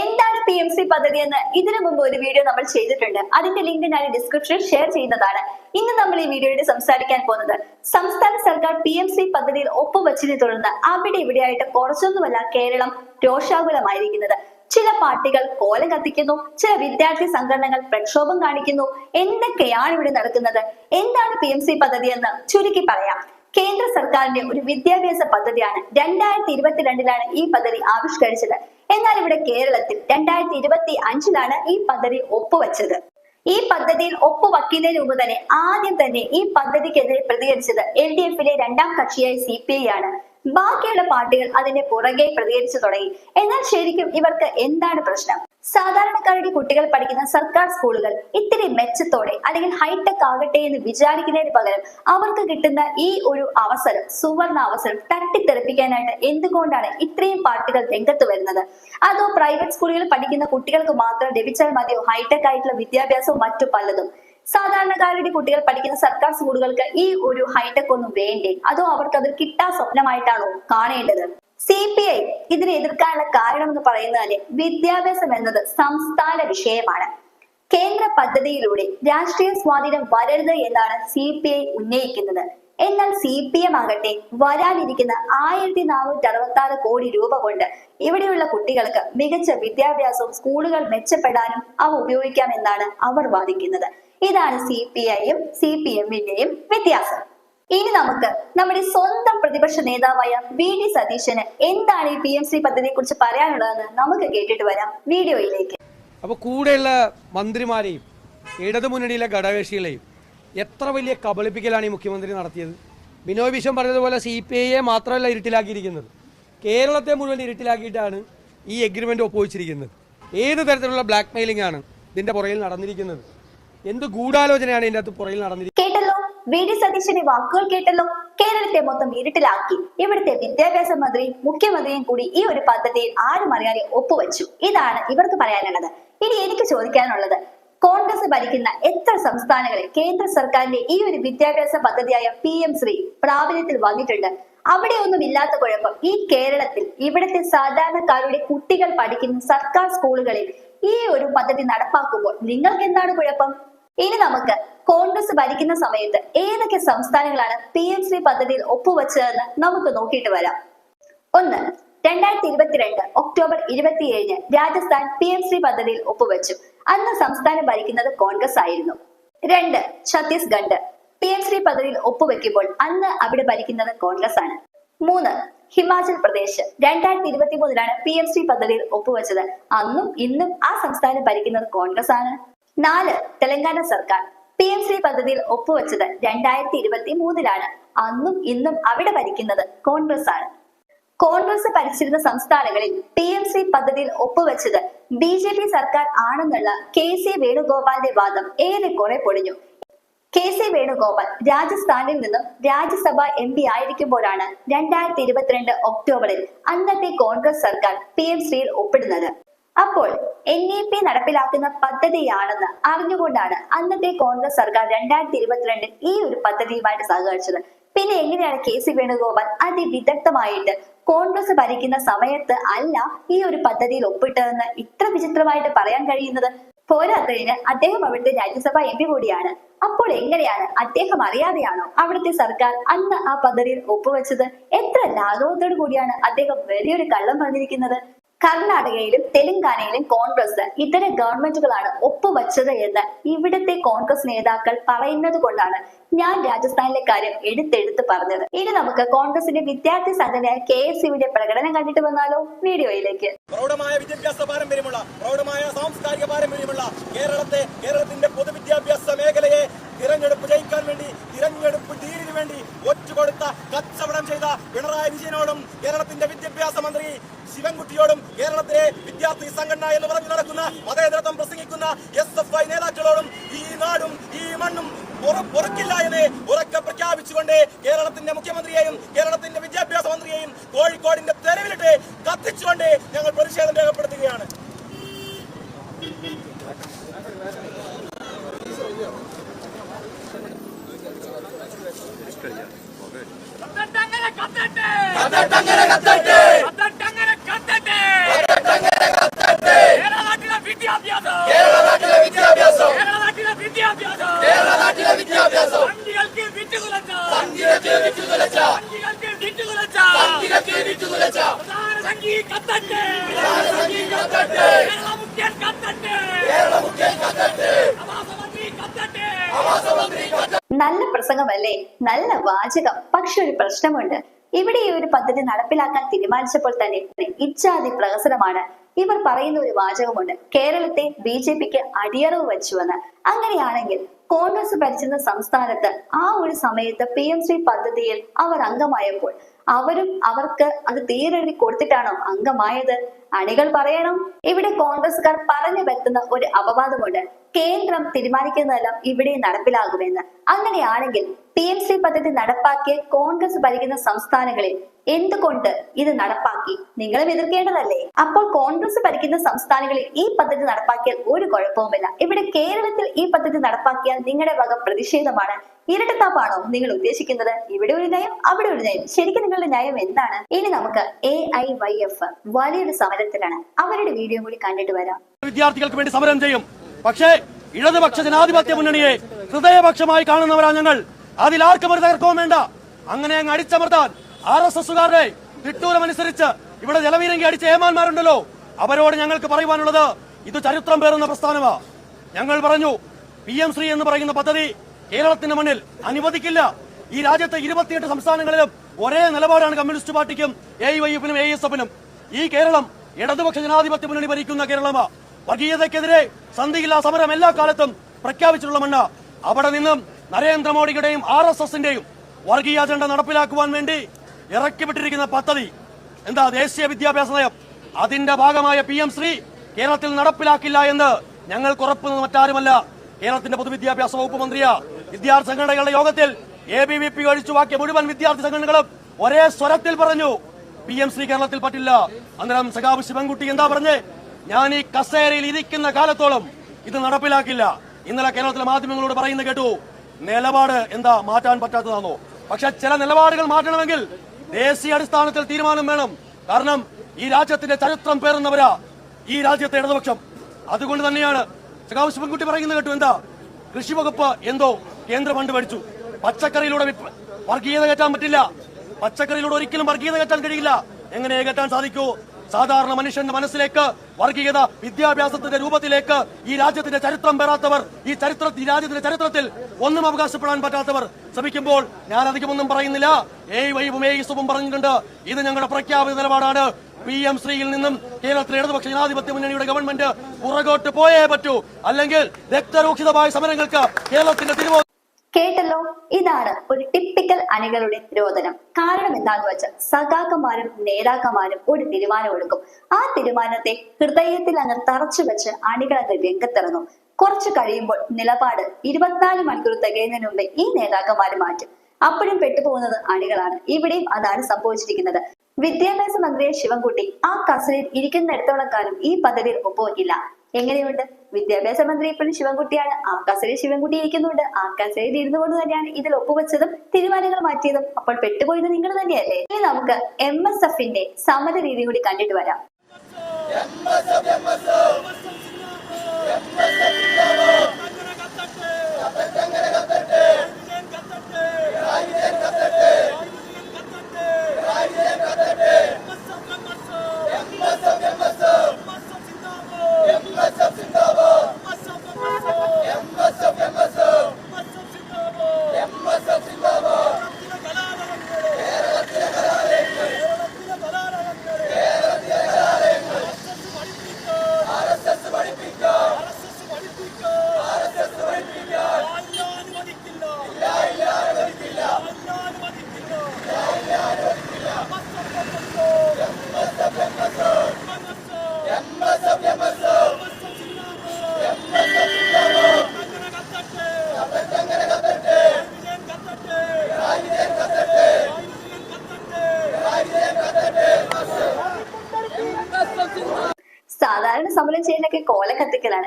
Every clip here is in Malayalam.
എന്താണ് പി എം സി പദ്ധതി എന്ന് ഇതിനു മുമ്പ് ഒരു വീഡിയോ നമ്മൾ ചെയ്തിട്ടുണ്ട്. അതിന്റെ ലിങ്ക് ഞാൻ ഡിസ്ക്രിപ്ഷനിൽ ഷെയർ ചെയ്യുന്നതാണ്. ഇന്ന് നമ്മൾ ഈ വീഡിയോയിൽ സംസാരിക്കാൻ പോകുന്നത് സംസ്ഥാന സർക്കാർ പി എം സി പദ്ധതിയിൽ ഒപ്പുവച്ചതിനെ തുടർന്ന് അവിടെ ഇവിടെയായിട്ട് കുറച്ചൊന്നുമല്ല കേരളം രോഷാകുലമായിരിക്കുന്നത്. ചില പാർട്ടികൾ കോലം കത്തിക്കുന്നു ചില വിദ്യാർത്ഥി സംഘടനകൾ പ്രക്ഷോഭം കാണിക്കുന്നു. എന്തൊക്കെയാണ് ഇവിടെ നടക്കുന്നത്? എന്താണ് പി എം സി പദ്ധതി എന്ന് ചുരുക്കി പറയാം. കേന്ദ്ര സർക്കാരിന്റെ ഒരു വിദ്യാഭ്യാസ പദ്ധതിയാണ് രണ്ടായിരത്തി ഇരുപത്തിരണ്ടിലാണ് ഈ പദ്ധതി ആവിഷ്കരിച്ചത്. എന്നാൽ ഇവിടെ കേരളത്തിൽ രണ്ടായിരത്തി ഇരുപത്തി അഞ്ചിലാണ് ഈ പദ്ധതി ഒപ്പുവച്ചത്. ഈ പദ്ധതിയിൽ ഒപ്പുവയ്ക്കുന്നതിന് മുമ്പ് തന്നെ ആദ്യം തന്നെ ഈ പദ്ധതിക്കെതിരെ പ്രതികരിച്ചത് എൽ ഡി എഫിലെ രണ്ടാം കക്ഷിയായ സി പി ഐ ആണ്. ബാക്കിയുള്ള പാർട്ടികൾ അതിന്റെ പുറകെ പ്രതികരിച്ചു തുടങ്ങി. എന്നാൽ ശരിക്കും ഇവർക്ക് എന്താണ് പ്രശ്നം? സാധാരണക്കാരുടെ കുട്ടികൾ പഠിക്കുന്ന സർക്കാർ സ്കൂളുകൾ ഇത്തിരി മെച്ചത്തോടെ അല്ലെങ്കിൽ ഹൈടെക് ആകട്ടെ എന്ന് വിചാരിക്കുന്നതിന് പകരം അവർക്ക് കിട്ടുന്ന ഈ ഒരു അവസരം സുവർണ അവസരം തട്ടിത്തെറിപ്പിക്കാനായിട്ട് എന്തുകൊണ്ടാണ് ഇത്രയും പാർട്ടികൾ രംഗത്ത് വരുന്നത്? അതോ പ്രൈവറ്റ് സ്കൂളുകളിൽ പഠിക്കുന്ന കുട്ടികൾക്ക് മാത്രം ലഭിച്ചാൽ മതിയോ? ഹൈടെക് ആയിട്ടുള്ള വിദ്യാഭ്യാസവും മറ്റു പലതും. സാധാരണക്കാരുടെ കുട്ടികൾ പഠിക്കുന്ന സർക്കാർ സ്കൂളുകൾക്ക് ഈ ഒരു ഹൈടെക് ഒന്നും വേണ്ടേ? അതോ അവർക്ക് അത് കിട്ടാ സ്വപ്നമായിട്ടാണോ കാണേണ്ടത്? സി പി ഐ ഇതിനെ എതിർക്കാനുള്ള കാരണം എന്ന് പറയുന്നത് തന്നെ വിദ്യാഭ്യാസം എന്നത് സംസ്ഥാന വിഷയമാണ്. കേന്ദ്ര പദ്ധതിയിലൂടെ രാഷ്ട്രീയ സ്വാധീനം വരരുത് എന്നാണ് സി പി ഐ ഉന്നയിക്കുന്നത്. എന്നാൽ സി പി എം ആകട്ടെ വരാനിരിക്കുന്ന ആയിരത്തി നാനൂറ്റി അറുപത്തി ആറ് കോടി രൂപ കൊണ്ട് ഇവിടെയുള്ള കുട്ടികൾക്ക് മികച്ച വിദ്യാഭ്യാസവും സ്കൂളുകൾ മെച്ചപ്പെടാനും അവ ഉപയോഗിക്കാമെന്നാണ് അവർ വാദിക്കുന്നത്. ഇതാണ് സി പി ഐയും സി പി എമ്മിന്റെയും വ്യത്യാസം. ഇനി നമുക്ക് നമ്മുടെ സ്വന്തം പ്രതിപക്ഷ നേതാവായ വി ഡി സതീശന് എന്താണ് ഈ പി എം സി പദ്ധതിയെ കുറിച്ച് പറയാനുള്ളതെന്ന് നമുക്ക് കേട്ടിട്ട് വരാം വീഡിയോയിലേക്ക്. അപ്പോൾ കൂടെയുള്ള മന്ത്രിമാരെയും ഇടതുമുന്നണിയിലെ ഘടകകക്ഷികളെയും എത്ര വലിയ കബളിപ്പിക്കലാണ് ഈ മുഖ്യമന്ത്രി നടത്തിയത്? ബിനോയ് വിശ്വം പറഞ്ഞതുപോലെ സി പി ഐയെ മാത്രമല്ല ഇരുട്ടിലാക്കിയിരിക്കുന്നത്. കേരളത്തെ മുഴുവൻ ഇരുട്ടിലാക്കിയിട്ടാണ് ഈ എഗ്രിമെന്റ് ഒപ്പുവെച്ചിരിക്കുന്നത്. ഏത് തരത്തിലുള്ള ബ്ലാക്ക് മെയിലിംഗ് ആണ് ഇതിന്റെ പുറകിൽ നടന്നിരിക്കുന്നത്? എന്ത് ഗൂഢാലോചനയാണ് ഇതിന്റെ അകത്ത് പുറകിൽ നടന്നിരിക്കുന്നത്? കേട്ടല്ലോ? വി. ഡി. സതീശന്റെ വാക്കുകൾ കേട്ടല്ലോ? കേരളത്തെ മൊത്തം ഇരുട്ടിലാക്കി. ഇവിടുത്തെ വിദ്യാഭ്യാസ മന്ത്രി മുഖ്യമന്ത്രിയും കൂടി ഈ ഒരു പദ്ധതിയിൽ ആരും അറിയാതെ ഒപ്പുവെച്ചു. ഇതാണ് ഇവർക്ക് പറയാനുള്ളത്. ഇനി എനിക്ക് ചോദിക്കാനുള്ളത് കോൺഗ്രസ് ഭരിക്കുന്ന എത്ര സംസ്ഥാനങ്ങളിൽ കേന്ദ്ര സർക്കാരിന്റെ ഈ ഒരു വിദ്യാഭ്യാസ പദ്ധതിയായ പി. എം. ശ്രീ പ്രാബല്യത്തിൽ വന്നിട്ടുണ്ട്? അവിടെ ഒന്നും ഇല്ലാത്ത കുഴപ്പം ഈ കേരളത്തിൽ ഇവിടുത്തെ സാധാരണക്കാരുടെ കുട്ടികൾ പഠിക്കുന്ന സർക്കാർ സ്കൂളുകളിൽ ഈ ഒരു പദ്ധതി നടപ്പാക്കുമ്പോൾ നിങ്ങൾക്ക് എന്താണ് കുഴപ്പം? ഇനി നമുക്ക് കോൺഗ്രസ് ഭരിക്കുന്ന സമയത്ത് ഏതൊക്കെ സംസ്ഥാനങ്ങളാണ് പി എം ശ്രീ പദ്ധതിയിൽ ഒപ്പുവെച്ചതെന്ന് നമുക്ക് നോക്കിയിട്ട് വരാം. ഒന്ന് രണ്ടായിരത്തി ഇരുപത്തിരണ്ട് ഒക്ടോബർ ഇരുപത്തിയേഴിന് രാജസ്ഥാൻ പി എം ശ്രീ പദ്ധതിയിൽ ഒപ്പുവെച്ചു. അന്ന് സംസ്ഥാനം ഭരിക്കുന്നത് കോൺഗ്രസ് ആയിരുന്നു. രണ്ട് ഛത്തീസ്ഗഡ് പി എം ശ്രീ പദ്ധതിയിൽ ഒപ്പുവെക്കുമ്പോൾ അന്ന് അവിടെ ഭരിക്കുന്നത് കോൺഗ്രസ് ആണ്. മൂന്ന് ഹിമാചൽ പ്രദേശ് രണ്ടായിരത്തി ഇരുപത്തി മൂന്നിലാണ് പി എം ശ്രീ പദ്ധതിയിൽ ഒപ്പുവെച്ചത്. അന്നും ഇന്നും ആ സംസ്ഥാനം ഭരിക്കുന്നത് കോൺഗ്രസ് ആണ്. നാല് തെലങ്കാന സർക്കാർ. പി എം ശ്രീ പദ്ധതിയിൽ ഒപ്പുവെച്ചത് രണ്ടായിരത്തി ഇരുപത്തി മൂന്നിലാണ് അന്നും ഇന്നും അവിടെ ഭരിക്കുന്നത് കോൺഗ്രസ് ആണ് കോൺഗ്രസ് ഭരിച്ചിരുന്ന സംസ്ഥാനങ്ങളിൽ പി എം സി പദ്ധതിയിൽ ഒപ്പുവെച്ചത് ബി ജെ പി സർക്കാർ ആണെന്നുള്ള കെ സി വേണുഗോപാലിന്റെ വാദം ഏറെക്കുറെ പൊളിഞ്ഞു. കെ സി വേണുഗോപാൽ രാജസ്ഥാനിൽ നിന്നും രാജ്യസഭ എം പി ആയിരിക്കുമ്പോഴാണ് രണ്ടായിരത്തി ഇരുപത്തിരണ്ട് ഒക്ടോബറിൽ അന്നത്തെ കോൺഗ്രസ് സർക്കാർ പി എം സിയിൽ ഒപ്പിടുന്നത്. അപ്പോൾ എൻ ഇ പി നടപ്പിലാക്കുന്ന പദ്ധതിയാണെന്ന് അറിഞ്ഞുകൊണ്ടാണ് അന്നത്തെ കോൺഗ്രസ് സർക്കാർ രണ്ടായിരത്തി ഇരുപത്തിരണ്ടിൽ ഈ ഒരു പദ്ധതിയുമായിട്ട് സഹകരിച്ചത്. പിന്നെ എങ്ങനെയാണ് കെ സി വേണുഗോപാൽ അതിവിദഗ്ധമായിട്ട് കോൺഗ്രസ് ഭരിക്കുന്ന സമയത്ത് അല്ല ഈ ഒരു പദ്ധതിയിൽ ഒപ്പിട്ടതെന്ന് ഇത്ര വിചിത്രമായിട്ട് പറയാൻ കഴിയുന്നത്? പോരാത്തതിന് അദ്ദേഹം അവിടുത്തെ രാജ്യസഭ എം പി കൂടിയാണ്. അപ്പോൾ എങ്ങനെയാണ് അദ്ദേഹം അറിയാതെയാണോ അവിടുത്തെ സർക്കാർ അന്ന് ആ പദ്ധതിയിൽ ഒപ്പുവെച്ചത്? എത്ര ലാഘവത്തോടു കൂടിയാണ് അദ്ദേഹം വലിയൊരു കള്ളം പറഞ്ഞിരിക്കുന്നത്? കർണാടകയിലും തെലങ്കാനയിലും കോൺഗ്രസ് ഇതര ഗവൺമെന്റുകളാണ് ഒപ്പുവച്ചത് എന്ന് ഇവിടുത്തെ കോൺഗ്രസ് നേതാക്കൾ പറയുന്നത് കൊണ്ടാണ് ഞാൻ രാജസ്ഥാനിലെ കാര്യം എടുത്തെടുത്ത് പറഞ്ഞത്. ഇനി നമുക്ക് കോൺഗ്രസിന്റെ വിദ്യാർത്ഥി സംഘടനയായ കെ എസ് യുടെ പ്രകടനം കണ്ടിട്ട് വന്നാലോ? വീഡിയോയിലേക്ക്. പ്രൗഢമായ വിദ്യാഭ്യാസ പാരമ്പര്യമുള്ള പ്രൗഢമായ സാംസ്കാരിക പാരമ്പര്യമുള്ള കേരളത്തെ കേരളത്തിന്റെ പൊതുവിദ്യാഭ്യാസ മേഖലയെ തിരഞ്ഞെടുപ്പ് ജയിക്കാൻ വേണ്ടി തിരഞ്ഞെടുപ്പ് തീരിന് വേണ്ടി ഒറ്റുകൊടുത്ത കച്ചവടം ചെയ്ത പിണറായി വിജയനോടും കേരളത്തിന്റെ വിദ്യാഭ്യാസ മന്ത്രി ശിവൻകുട്ടിയോടും കേരളത്തിലെ വിദ്യാർത്ഥി സംഘടന എന്ന് പറഞ്ഞു നടക്കുന്ന മതേതരത്വം പ്രസംഗിക്കുന്ന എസ് എഫ് ഐ നേതാക്കളോടും ഈ നാടും ഈ മണ്ണും പുറ- പൊറുക്കില്ല എന്ന് ഉറക്കെ പ്രഖ്യാപിച്ചുകൊണ്ട് കേരളത്തിന്റെ മുഖ്യമന്ത്രിയെയും കേരളത്തിന്റെ വിദ്യാഭ്യാസ മന്ത്രിയെയും കോഴിക്കോടിന്റെ തെരുവിലിട്ട് കത്തിച്ചുകൊണ്ട് ഞങ്ങൾ പ്രതിഷേധം പ്രസംഗമല്ലേ നല്ല വാചകം. പക്ഷെ ഒരു പ്രശ്നമുണ്ട്. ഇവിടെ ഈ ഒരു പദ്ധതി നടപ്പിലാക്കാൻ തീരുമാനിച്ചപ്പോൾ തന്നെ ഇച്ഛാതി പ്രഹസനമാണ്. ഇവർ പറയുന്ന ഒരു വാചകമുണ്ട്. കേരളത്തെ ബി ജെ പിക്ക് അടിയറവ് വെച്ചുവെന്ന്. അങ്ങനെയാണെങ്കിൽ കോൺഗ്രസ് ഭരിച്ചിരുന്ന സംസ്ഥാനത്ത് ആ ഒരു സമയത്ത് പി എം ശ്രീ പദ്ധതിയിൽ അവർ അംഗമായപ്പോൾ അവരും അവർക്ക് അത് തീരെഴുതി കൊടുത്തിട്ടാണോ അംഗമായത്? അണികൾ പറയണം. ഇവിടെ കോൺഗ്രസ്സുകാർ പറഞ്ഞു വെക്കുന്ന ഒരു അപവാദമുണ്ട്. കേന്ദ്രം തീരുമാനിക്കുന്നതെല്ലാം ഇവിടെ നടപ്പിലാകുമെന്ന്. അങ്ങനെയാണെങ്കിൽ പി എം സി പദ്ധതി നടപ്പാക്കിയ കോൺഗ്രസ് ഭരിക്കുന്ന സംസ്ഥാനങ്ങളിൽ എന്തുകൊണ്ട് ഇത് നടപ്പാക്കി നിങ്ങളും എതിർക്കേണ്ടതല്ലേ? അപ്പോൾ കോൺഗ്രസ് ഭരിക്കുന്ന സംസ്ഥാനങ്ങളിൽ ഈ പദ്ധതി നടപ്പാക്കിയാൽ ഒരു കുഴപ്പവുമില്ല. ഇവിടെ കേരളത്തിൽ ഈ പദ്ധതി നടപ്പാക്കിയാൽ നിങ്ങളുടെ വക പ്രതിഷേധമാണ്. ഇരട്ടത്താപ്പാണോ നിങ്ങൾ ഉദ്ദേശിക്കുന്നത്? ഇവിടെ ഒരു നയം അവിടെ ഒരു നയം. ശരിക്കും നിങ്ങളുടെ നയം എന്താണ്? ഇനി നമുക്ക് എ ഐ വൈ എഫ് വലിയൊരു സമരത്തിലാണ്. അവരുടെ വീഡിയോ കൂടി കണ്ടിട്ട് വരാം. വിദ്യാർത്ഥികൾക്ക് വേണ്ടി സമരം ചെയ്യും. പക്ഷേ ഇടതുപക്ഷ ജനാധിപത്യ മുന്നണിയെ ഹൃദയപക്ഷമായി കാണുന്നവരാ ഞങ്ങൾ. അതിൽ ആർക്കും ഒരു തകർക്കവും വേണ്ട. അങ്ങനെ അങ്ങ് അടിച്ചമർത്താൻ ആർ എസ് എസുകാരുടെ തിട്ടൂരമനുസരിച്ച് ഇവിടെ ജലവീരങ്കി അടിച്ച ഏമാന്മാരുണ്ടല്ലോ. അവരോട് ഞങ്ങൾക്ക് പറയുവാനുള്ളത് ഇത് ചരിത്രം പേറുന്ന പ്രസ്ഥാനമാ. ഞങ്ങൾ പറഞ്ഞു പി എം ശ്രീ എന്ന് പറയുന്ന പദ്ധതി കേരളത്തിന്റെ മണ്ണിൽ അനുവദിക്കില്ല. ഈ രാജ്യത്തെ ഇരുപത്തിയെട്ട് സംസ്ഥാനങ്ങളിലും ഒരേ നിലപാടാണ് കമ്മ്യൂണിസ്റ്റ് പാർട്ടിക്കും എ ഐ വൈഎഫിനും എ എസ് എഫിനും ഈ കേരളം ഇടതുപക്ഷ ജനാധിപത്യ മുന്നണി ഭരിക്കുന്ന കേരളമാ. വർഗീയതയ്ക്കെതിരെ സന്ധിയില്ലാ സമരം എല്ലാ കാലത്തും പ്രഖ്യാപിച്ചിട്ടുള്ള മണ്ണ. അവിടെ നിന്നും നരേന്ദ്രമോദിയുടെയും ആർ എസ് എസിന്റെയും വർഗീയ അജണ്ട നടപ്പിലാക്കുവാൻ വേണ്ടി ഇറക്കിവിട്ടിരിക്കുന്ന പദ്ധതി. എന്താ ദേശീയ വിദ്യാഭ്യാസ നയം? അതിന്റെ ഭാഗമായ പി എം ശ്രീ കേരളത്തിൽ നടപ്പിലാക്കില്ല എന്ന് ഞങ്ങൾക്ക് ഉറപ്പുന്നത് മറ്റാരുമല്ല. കേരളത്തിന്റെ പൊതുവിദ്യാഭ്യാസ വകുപ്പ് മന്ത്രിയ. വിദ്യാർത്ഥി സംഘടനകളുടെ യോഗത്തിൽ എ ബി വി പി ഒഴിച്ചുവാക്കിയ മുഴുവൻ വിദ്യാർത്ഥി സംഘടനകളും ഒരേ സ്വരത്തിൽ പറഞ്ഞു പി എം ശ്രീ കേരളത്തിൽ പറ്റില്ല. അന്നേരം സഖാവ് ശിവൻകുട്ടി എന്താ പറഞ്ഞേ? ഞാൻ ഈ കസേരയിൽ ഇരിക്കുന്ന കാലത്തോളം ഇത് നടപ്പിലാക്കില്ല. ഇന്നലെ കേരളത്തിലെ മാധ്യമങ്ങളോട് പറയുന്നത് കേട്ടു നിലപാട് എന്താ മാറ്റാൻ പറ്റാത്തതാണോ? പക്ഷെ ചില നിലപാടുകൾ മാറ്റണമെങ്കിൽ ദേശീയ അടിസ്ഥാനത്തിൽ തീരുമാനം വേണം. കാരണം ഈ രാജ്യത്തിന്റെ ചരിത്രം പേറുന്നവരാ ഈ രാജ്യത്തെ ഇടതുപക്ഷം. അതുകൊണ്ട് തന്നെയാണ് ശിവൻകുട്ടി പറയുന്നത് കേട്ടു എന്താ? കൃഷി വകുപ്പ് എന്തോ കേന്ദ്ര ഫണ്ട് മേടിച്ചു. പച്ചക്കറിയിലൂടെ വർഗീയത കയറ്റാൻ പറ്റില്ല. പച്ചക്കറിയിലൂടെ ഒരിക്കലും വർഗീയത കയറ്റാൻ കഴിയില്ല. എങ്ങനെ കയറ്റാൻ സാധിക്കൂ? സാധാരണ മനുഷ്യന്റെ മനസ്സിലേക്ക് വർഗീയത വിദ്യാഭ്യാസത്തിന്റെ രൂപത്തിലേക്ക് ഈ രാജ്യത്തിന്റെ ചരിത്രം പെറാത്തവർ ഈ ചരിത്ര ഈ രാജ്യത്തിന്റെ ചരിത്രത്തിൽ ഒന്നും അവകാശപ്പെടാൻ പറ്റാത്തവർ ശ്രമിക്കുമ്പോൾ ഞാൻ അധികമൊന്നും പറയുന്നില്ല. ഏ വൈബും ഏ ഇസുവും പറഞ്ഞിട്ടുണ്ട്. ഇത് ഞങ്ങളുടെ പ്രഖ്യാപിത നിലപാടാണ്. പി എം ശ്രീയിൽ നിന്നും കേരളത്തിലെ ഇടതുപക്ഷ ജനാധിപത്യ മുന്നണിയുടെ ഗവൺമെന്റ് പുറകോട്ട് പോയേ പറ്റൂ. അല്ലെങ്കിൽ രക്തരൂക്ഷിതമായ സമരങ്ങൾക്ക് കേരളത്തിന്റെ തിരുവോ കേട്ടല്ലോ ഇതാണ് ഒരു ടിപ്പിക്കൽ അണികളുടെ രോദനം കാരണം എന്താന്ന് വെച്ചാൽ സഖാക്കന്മാരും നേതാക്കന്മാരും ഒരു തീരുമാനമെടുക്കും ആ തീരുമാനത്തെ ഹൃദയത്തിൽ അങ്ങ് തറച്ചു വെച്ച് അണികളത് രംഗത്തിറങ്ങും. കുറച്ചു കഴിയുമ്പോൾ നിലപാട് ഇരുപത്തിനാല് മണിക്കൂർ തികയുന്നതിന് മുമ്പേ ഈ നേതാക്കന്മാർ മാറ്റും. അപ്പോഴും പെട്ടുപോകുന്നത് അണികളാണ്. ഇവിടെയും അതാണ് സംഭവിച്ചിരിക്കുന്നത്. വിദ്യാഭ്യാസ മന്ത്രിയെ ശിവൻകുട്ടി ആ കസലിൽ ഇരിക്കുന്നിടത്തോളം കാലം ഈ പദ്ധതിയിൽ ഒപ്പുവെക്കില്ല എങ്ങനെയുണ്ട്? വിദ്യാഭ്യാസ മന്ത്രി ഇപ്പോഴും ശിവൻകുട്ടിയാണ്. ആകാശയിൽ ശിവൻകുട്ടി ഇരിക്കുന്നുണ്ട്. ആകാശയിൽ ഇരുന്നു കൊണ്ട് തന്നെയാണ് ഇതിൽ ഒപ്പുവെച്ചതും തീരുമാനങ്ങൾ മാറ്റിയതും. അപ്പോൾ പെട്ടുപോയത് നിങ്ങൾ തന്നെയല്ലേ? ഇനി നമുക്ക് എം എസ് എഫിന്റെ സമര രീതി കൂടി കണ്ടിട്ട് വരാം.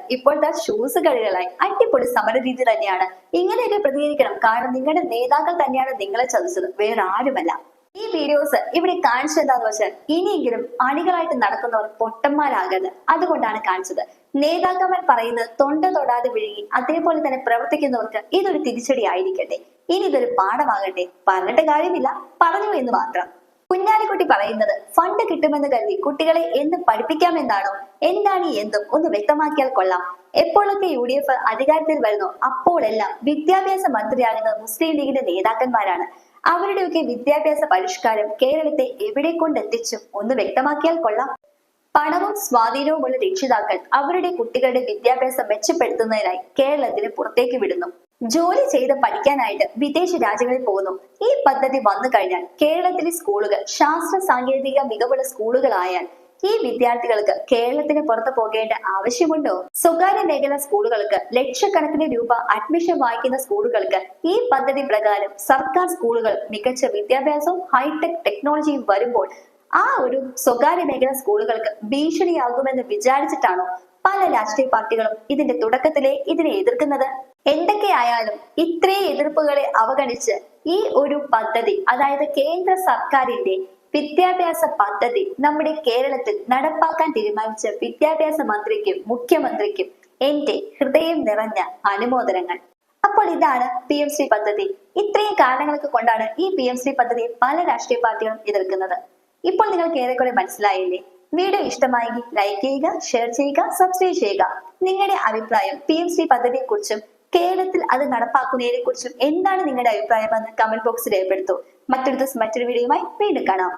കത്തിക്കലാണ് ഇപ്പോഴത്തെ ഷൂസ് കഴുകലായി അടിപൊളി സമര രീതി തന്നെയാണ്. ഇങ്ങനെയൊക്കെ പ്രതികരിക്കണം. കാരണം നിങ്ങളുടെ നേതാക്കൾ തന്നെയാണ് നിങ്ങളെ ചതിച്ചത്. വേറെ ആരുമല്ല. ഈ വീഡിയോസ് ഇവിടെ കാണിച്ചത് എന്താന്ന് വെച്ചാൽ ഇനിയെങ്കിലും അണികളായിട്ട് നടക്കുന്നവർ പൊട്ടന്മാരാകരുത്. അതുകൊണ്ടാണ് കാണിച്ചത്. നേതാക്കന്മാർ പറയുന്നത് തൊണ്ട തൊടാതെ വിഴുങ്ങി അതേപോലെ തന്നെ പ്രവർത്തിക്കുന്നവർക്ക് ഇതൊരു തിരിച്ചടി ആയിരിക്കട്ടെ. ഇനി ഇതൊരു പാഠമാകട്ടെ. പറഞ്ഞിട്ട് കാര്യമില്ല. പറഞ്ഞു എന്ന് മാത്രം. കുഞ്ഞാലിക്കുട്ടി പറയുന്നത് ഫണ്ട് കിട്ടുമെന്ന് കരുതി കുട്ടികളെ എന്ത് പഠിപ്പിക്കാമെന്നാണോ? എന്താണ് എന്തും? ഒന്ന് വ്യക്തമാക്കിയാൽ കൊള്ളാം. എപ്പോഴൊക്കെ യു ഡി എഫ് അധികാരത്തിൽ വരുന്നു അപ്പോഴെല്ലാം വിദ്യാഭ്യാസ മന്ത്രിയാകുന്നത് മുസ്ലിം ലീഗിന്റെ നേതാക്കന്മാരാണ്. അവരുടെയൊക്കെ വിദ്യാഭ്യാസ പരിഷ്കാരം കേരളത്തെ എവിടെ കൊണ്ടെത്തിച്ചും ഒന്ന് വ്യക്തമാക്കിയാൽ കൊള്ളാം. പണവും സ്വാധീനവുമുള്ള രക്ഷിതാക്കൾ അവരുടെ കുട്ടികളുടെ വിദ്യാഭ്യാസം മെച്ചപ്പെടുത്തുന്നതിനായി കേരളത്തിന് പുറത്തേക്ക് വിടുന്നു. ജോലി ചെയ്ത് പഠിക്കാനായിട്ട് വിദേശ രാജ്യങ്ങളിൽ പോകുന്നു. ഈ പദ്ധതി വന്നു കഴിഞ്ഞാൽ കേരളത്തിലെ സ്കൂളുകൾ ശാസ്ത്ര സാങ്കേതിക മികവുള്ള സ്കൂളുകളായാൽ ഈ വിദ്യാർത്ഥികൾക്ക് കേരളത്തിന് പുറത്ത് പോകേണ്ട ആവശ്യമുണ്ടോ? സ്വകാര്യ മേഖല സ്കൂളുകൾക്ക് ലക്ഷക്കണക്കിന് രൂപ അഡ്മിഷൻ വാങ്ങിക്കുന്ന സ്കൂളുകൾക്ക് ഈ പദ്ധതി പ്രകാരം സർക്കാർ സ്കൂളുകൾ മികച്ച വിദ്യാഭ്യാസവും ഹൈടെക് ടെക്നോളജിയും വരുമ്പോൾ ആ ഒരു സ്വകാര്യ മേഖല സ്കൂളുകൾക്ക് ഭീഷണിയാകുമെന്ന് വിചാരിച്ചിട്ടാണോ പല രാഷ്ട്രീയ പാർട്ടികളും ഇതിന്റെ തുടക്കത്തിലെ ഇതിനെ എതിർക്കുന്നത്? എന്തൊക്കെയായാലും ഇത്രയും എതിർപ്പുകളെ അവഗണിച്ച് ഈ ഒരു പദ്ധതി അതായത് കേന്ദ്ര സർക്കാരിന്റെ വിദ്യാഭ്യാസ പദ്ധതി നമ്മുടെ കേരളത്തിൽ നടപ്പാക്കാൻ തീരുമാനിച്ച വിദ്യാഭ്യാസ മന്ത്രിക്കും മുഖ്യമന്ത്രിക്കും എന്റെ ഹൃദയം നിറഞ്ഞ അനുമോദനങ്ങൾ. അപ്പോൾ ഇതാണ് പി എം ശ്രീ പദ്ധതി. ഇത്രയും കാരണങ്ങളൊക്കെ കൊണ്ടാണ് ഈ പി എം ശ്രീ പദ്ധതി പല രാഷ്ട്രീയ പാർട്ടികളും എതിർക്കുന്നത്. ഇപ്പോൾ നിങ്ങൾക്ക് ഏറെക്കുറെ മനസ്സിലായില്ലേ? വീഡിയോ ഇഷ്ടമായെങ്കിൽ ലൈക്ക് ചെയ്യുക ഷെയർ ചെയ്യുക സബ്സ്ക്രൈബ് ചെയ്യുക. നിങ്ങളുടെ അഭിപ്രായം പി എം ശ്രീ പദ്ധതിയെ കുറിച്ചും കേരളത്തിൽ അത് നടപ്പാക്കുന്നതിനെ കുറിച്ചും എന്താണ് നിങ്ങളുടെ അഭിപ്രായം എന്ന് കമന്റ് ബോക്സിൽ രേഖപ്പെടുത്തൂ. മറ്റൊരു ദിവസം മറ്റൊരു വീഡിയോയുമായി വീണ്ടും കാണാം.